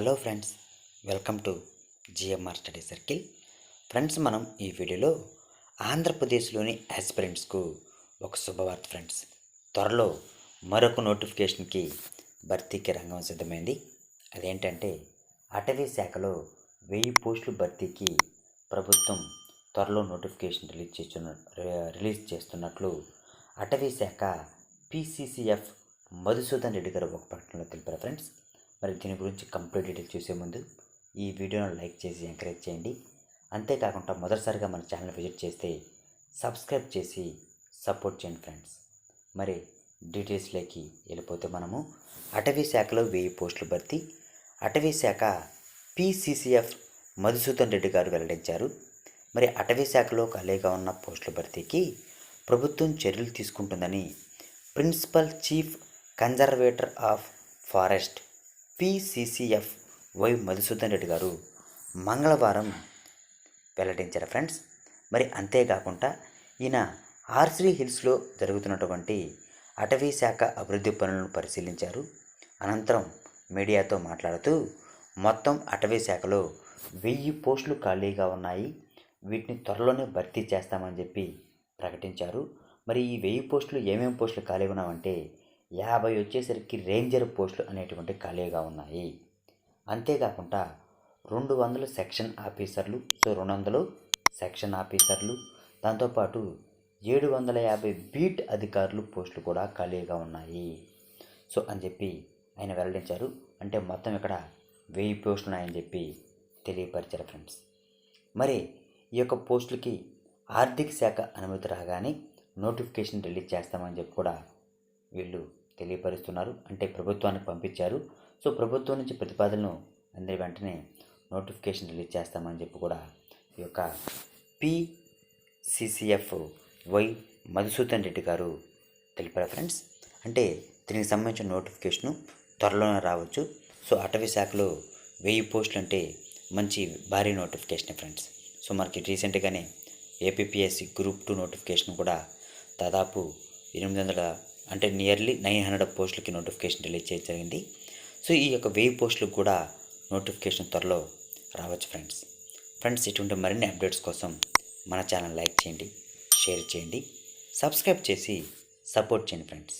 Hello friends welcome to GMR study circle. Friends మనం ఈ వీడియోలో ఆంధ్రప్రదేశ్లోని ఆస్పిరెంట్స్కు ఒక శుభవార్త ఫ్రెండ్స్. త్వరలో మరొక నోటిఫికేషన్కి భర్తీకి రంగం సిద్ధమైంది. అదేంటంటే అటవీ శాఖలో వెయ్యి పోస్టులు భర్తీకి ప్రభుత్వం త్వరలో నోటిఫికేషన్ రిలీజ్ చేస్తున్న రిలీజ్ చేస్తున్నట్లు అటవీ శాఖ పిసిసిఎఫ్ మధుసూదన్ రెడ్డి గారు ఒక ప్రకటనలో తెలిపారు ఫ్రెండ్స్. మరి దీని గురించి కంప్లీట్ డీటెయిల్స్ చూసే ముందు ఈ వీడియోను లైక్ చేసి ఎంకరేజ్ చేయండి. అంతేకాకుండా మొదటిసారిగా మన ఛానల్ విజిట్ చేస్తే సబ్స్క్రైబ్ చేసి సపోర్ట్ చేయండి ఫ్రెండ్స్. మరి డీటెయిల్స్లోకి వెళ్ళిపోతే మనము అటవీ శాఖలో వెయ్యి పోస్టులు భర్తీ అటవీ శాఖ పిసిసిఎఫ్ మధుసూదన్ రెడ్డి గారు వెల్లడించారు. మరి అటవీ శాఖలో ఖాళీగా ఉన్న పోస్టుల భర్తీకి ప్రభుత్వం చర్యలు తీసుకుంటుందని principal chief conservator of forest PCCF Y Madhusudan Reddy గారు మంగళవారం వెల్లడించారు ఫ్రెండ్స్. మరి అంతేకాకుండా ఈయన ఆర్సీ హిల్స్లో జరుగుతున్నటువంటి అటవీ శాఖ అభివృద్ధి పనులను పరిశీలించారు. అనంతరం మీడియాతో మాట్లాడుతూ మొత్తం అటవీ శాఖలో వెయ్యి పోస్టులు ఖాళీగా ఉన్నాయి. వీటిని త్వరలోనే భర్తీ చేస్తామని చెప్పి ప్రకటించారు. మరి ఈ వెయ్యి పోస్టులు ఏమేమి పోస్టులు ఖాళీ ఉన్నామంటే యాభై వచ్చేసరికి రేంజర్ పోస్టులు అనేటువంటి ఖాళీగా ఉన్నాయి. అంతేకాకుండా రెండు వందలు సెక్షన్ ఆఫీసర్లు సో రెండు వందలు సెక్షన్ ఆఫీసర్లు దాంతోపాటు ఏడు వందల యాభై బీట్ అధికారులు పోస్టులు కూడా ఖాళీగా ఉన్నాయి. సో అని చెప్పి ఆయన వెల్లడించారు. అంటే మొత్తం ఇక్కడ వెయ్యి పోస్టులు ఉన్నాయని చెప్పి తెలియపరిచారు ఫ్రెండ్స్. మరి ఈ యొక్క పోస్టులకి ఆర్థిక శాఖ అనుమతి రాగానే నోటిఫికేషన్ రిలీజ్ చేస్తామని చెప్పి కూడా వీళ్ళు తెలియపరుస్తున్నారు. అంటే ప్రభుత్వానికి పంపించారు. సో ప్రభుత్వం నుంచి ప్రతిపాదనలు అందరి వెంటనే నోటిఫికేషన్ రిలీజ్ చేస్తామని చెప్పి కూడా ఈ యొక్క పిసిసిఎఫ్ వై మధుసూదన్ రెడ్డి గారు తెలిపారు ఫ్రెండ్స్. అంటే దీనికి సంబంధించిన నోటిఫికేషను త్వరలోనే రావచ్చు. సో అటవీ శాఖలో వెయ్యి పోస్టులు అంటే మంచి భారీ నోటిఫికేషన్ ఫ్రెండ్స్. సో మనకి రీసెంట్గానే ఏపీఎస్సి గ్రూప్ టూ నోటిఫికేషన్ కూడా దాదాపు ఎనిమిది వందల అంటే నియర్లీ నైన్ హండ్రెడ్ పోస్టులకి నోటిఫికేషన్ రిలీజ్ చేయడం జరిగింది. సో ఈ యొక్క వెయ్యి పోస్టులకు కూడా నోటిఫికేషన్ త్వరలో రావచ్చు ఫ్రెండ్స్ ఫ్రెండ్స్ ఇటువంటి మరిన్ని అప్డేట్స్ కోసం మన ఛానల్ లైక్ చేయండి షేర్ చేయండి సబ్స్క్రైబ్ చేసి సపోర్ట్ చేయండి ఫ్రెండ్స్